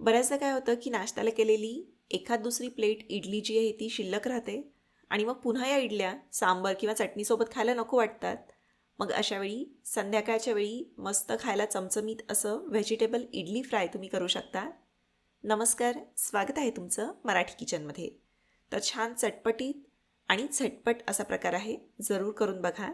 बऱ्याचदा काय होतं की नाश्त्याला केलेली एखाद दुसरी प्लेट इडली जी आहे ती शिल्लक राहते आणि मग पुन्हा या इडल्या सांबर किंवा चटणीसोबत खायला नको वाटतात. मग अशावेळी संध्याकाळच्या वेळी मस्त खायला चमचमीत असं व्हेजिटेबल इडली फ्राय तुम्ही करू शकता. नमस्कार स्वागत आहे तुमचं मराठी किचनमध्ये. तर छान चटपटीत आणि झटपट असा प्रकार आहे जरूर करून बघा.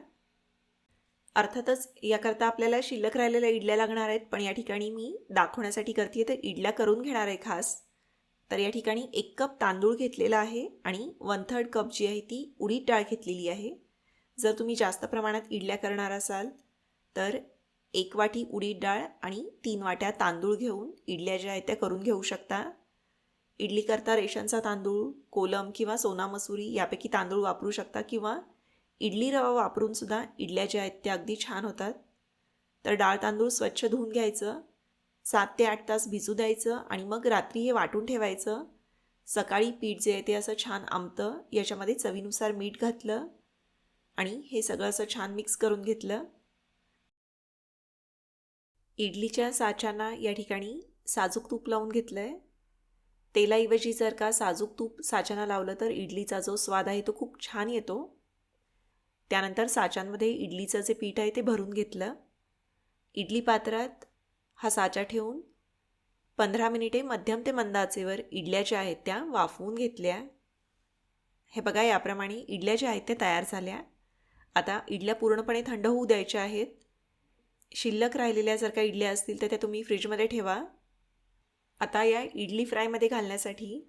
अर्थातच याकरता आपल्याला शिल्लक राहिलेल्या इडल्या लागणार आहेत पण या ठिकाणी मी दाखवण्यासाठी करते तर इडल्या करून घेणार आहे खास. तर या ठिकाणी एक कप तांदूळ घेतलेला आहे आणि वन थर्ड कप जी आहे ती उडीद डाळ घेतलेली आहे. जर तुम्ही जास्त प्रमाणात इडल्या करणार असाल तर एक वाटी उडीद डाळ आणि तीन वाट्या तांदूळ घेऊन इडल्या ज्या आहेत त्या करून घेऊ शकता. इडली करता रेशनचा तांदूळ कोलम किंवा सोना मसुरी यापैकी तांदूळ वापरू शकता किंवा इडली रवा वापरून सुद्धा इडल्या ज्या आहेत त्या अगदी छान होतात. तर डाळ तांदूळ स्वच्छ धुवून घ्यायचं. सात ते आठ तास भिजू द्यायचं आणि मग रात्री हे वाटून ठेवायचं. सकाळी पीठ जे आहे ते असं छान आमतं याच्यामध्ये चवीनुसार मीठ घातलं आणि हे सगळं असं छान मिक्स करून घेतलं. इडलीच्या साच्याना या ठिकाणी साजूक तूप लावून घेतलं आहे तेलाऐवजी जर का साजूक तूप साच्याना लावलं तर इडलीचा जो स्वाद आहे तो खूप छान येतो. त्यानंतर साच्यांमध्ये इडलीचं जे पीठ आहे ते भरून घेतलं. इडली पात्रात हा साचा ठेवून पंधरा मिनिटे मध्यम ते मंद आचेवर इडल्या ज्या आहेत त्या वाफवून घेतल्या. हे बघा याप्रमाणे इडल्या ज्या आहेत त्या तयार झाल्या. आता इडल्या पूर्णपणे थंड होऊ द्यायच्या आहेत. शिल्लक राहिलेल्या जर का इडल्या असतील तर त्या तुम्ही फ्रीजमध्ये ठेवा. आता या इडली फ्रायमध्ये घालण्यासाठी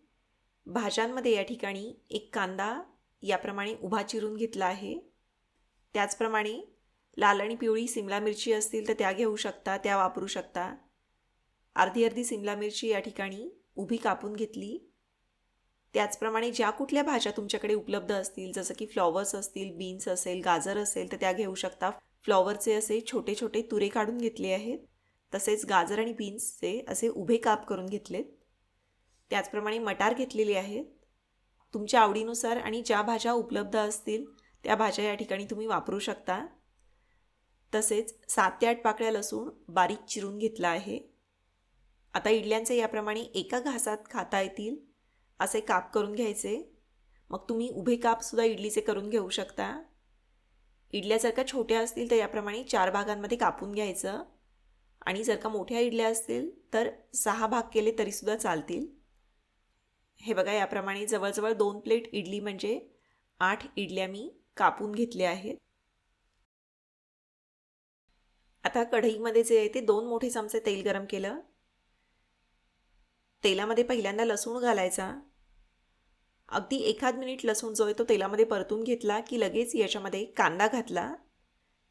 भाज्यांमध्ये या ठिकाणी एक कांदा याप्रमाणे उभा चिरून घेतला आहे. त्याचप्रमाणे लाल आणि पिवळी सिमला मिरची असतील तर त्या घेऊ शकता त्या वापरू शकता. अर्धी अर्धी सिमला मिरची या ठिकाणी उभी कापून घेतली. त्याचप्रमाणे ज्या कुठल्या भाज्या तुमच्याकडे उपलब्ध असतील जसं की फ्लॉवर्स असतील बीन्स असेल गाजर असेल तर त्या घेऊ शकता. फ्लॉवरचे असे छोटे छोटे तुरे काढून घेतले आहेत. तसेच गाजर आणि बीन्सचे असे उभे काप करून घेतलेत. त्याचप्रमाणे मटार घेतलेले आहेत. तुमच्या आवडीनुसार आणि ज्या भाज्या उपलब्ध असतील त्या भाज्या या ठिकाणी तुम्ही वापरू शकता. तसेच सात ते आठ पाकळ्या लसूण बारीक चिरून घेतला आहे. आता इडल्यांचे याप्रमाणे एका घासात खाता येतील असे काप करून घ्यायचे. मग तुम्ही उभे कापसुद्धा इडलीचे करून घेऊ शकता. इडल्या जर का छोट्या असतील तर याप्रमाणे चार भागांमध्ये कापून घ्यायचं. आणि जर का मोठ्या इडल्या असतील तर सहा भाग केले तरीसुद्धा चालतील. हे बघा याप्रमाणे जवळजवळ दोन प्लेट इडली म्हणजे आठ इडल्या मी कापून घेतले आहेत. आता कढईमध्ये जे आहे ते दोन मोठे चमचे तेल गरम केलं. तेलामध्ये पहिल्यांदा लसूण घालायचा. अगदी एखाद मिनिट लसूण जो आहे तो तेलामध्ये परतून घेतला की लगेच याच्यामध्ये कांदा घातला.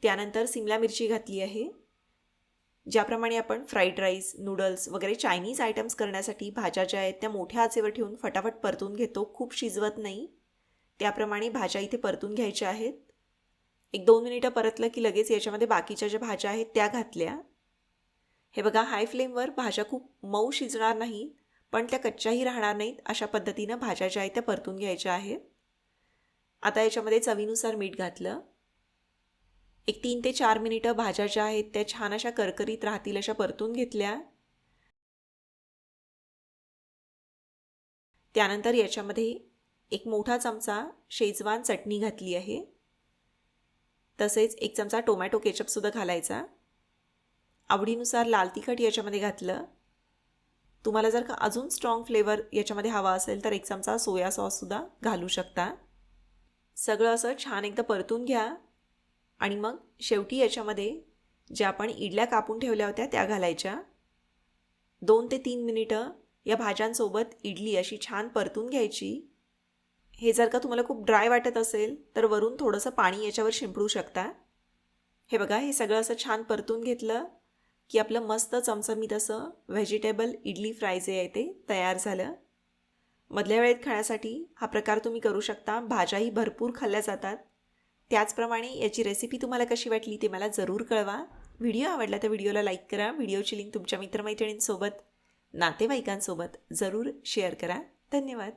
त्यानंतर सिमला मिरची घातली आहे. ज्याप्रमाणे आपण फ्राईड राईस नूडल्स वगैरे चायनीज आयटम्स करण्यासाठी भाज्या ज्या आहेत त्या मोठ्या आचेवर ठेवून फटाफट परतून घेतो. खूप शिजवत नाही. त्याप्रमाणे भाज्या इथे परतून घ्यायच्या आहेत. एक दोन मिनिटं परतलं की लगेच याच्यामध्ये बाकीच्या ज्या भाज्या आहेत त्या घातल्या. हे बघा हाय फ्लेमवर भाज्या खूप मऊ शिजणार नाही पण त्या कच्च्याही राहणार नाहीत अशा पद्धतीनं भाज्या ज्या आहेत त्या परतून घ्यायच्या आहेत. आता याच्यामध्ये चवीनुसार मीठ घातलं. एक तीन ते चार मिनिटं भाज्या ज्या आहेत त्या छान अशा करकरीत राहतील अशा परतून घेतल्या. त्यानंतर याच्यामध्ये एक मोठा चमचा शेजवान चटणी घातली आहे. तसेच एक चमचा टोमॅटो केचपसुद्धा घालायचा. आवडीनुसार लाल तिखट याच्यामध्ये घातलं. तुम्हाला जर का अजून स्ट्रॉंग फ्लेवर याच्यामध्ये हवा असेल तर एक चमचा सोया सॉससुद्धा घालू शकता. सगळं असं छान एकदा परतून घ्या. आणि मग शेवटी याच्यामध्ये ज्या आपण इडल्या कापून ठेवल्या होत्या त्या घालायच्या. दोन ते तीन मिनिटं या भाज्यांसोबत इडली अशी छान परतून घ्यायची. हे जर का तुम्हाला खूप ड्राय वाटत असेल तर वरून थोडंसं पाणी याच्यावर शिंपडू शकता. हे बघा हे सगळं असं छान परतून घेतलं की आपलं मस्त चमचमीत असं व्हेजिटेबल इडली फ्राय जे आहे ते तयार झालं. मधल्या वेळेत खाण्यासाठी हा प्रकार तुम्ही करू शकता. भाज्याही भरपूर खाल्ल्या जातात. त्याचप्रमाणे याची रेसिपी तुम्हाला कशी वाटली ते मला जरूर कळवा. व्हिडिओ आवडला तर व्हिडिओला लाईक करा. व्हिडिओची लिंक तुमच्या मित्रमैत्रिणींसोबत नातेवाईकांसोबत जरूर शेअर करा. धन्यवाद.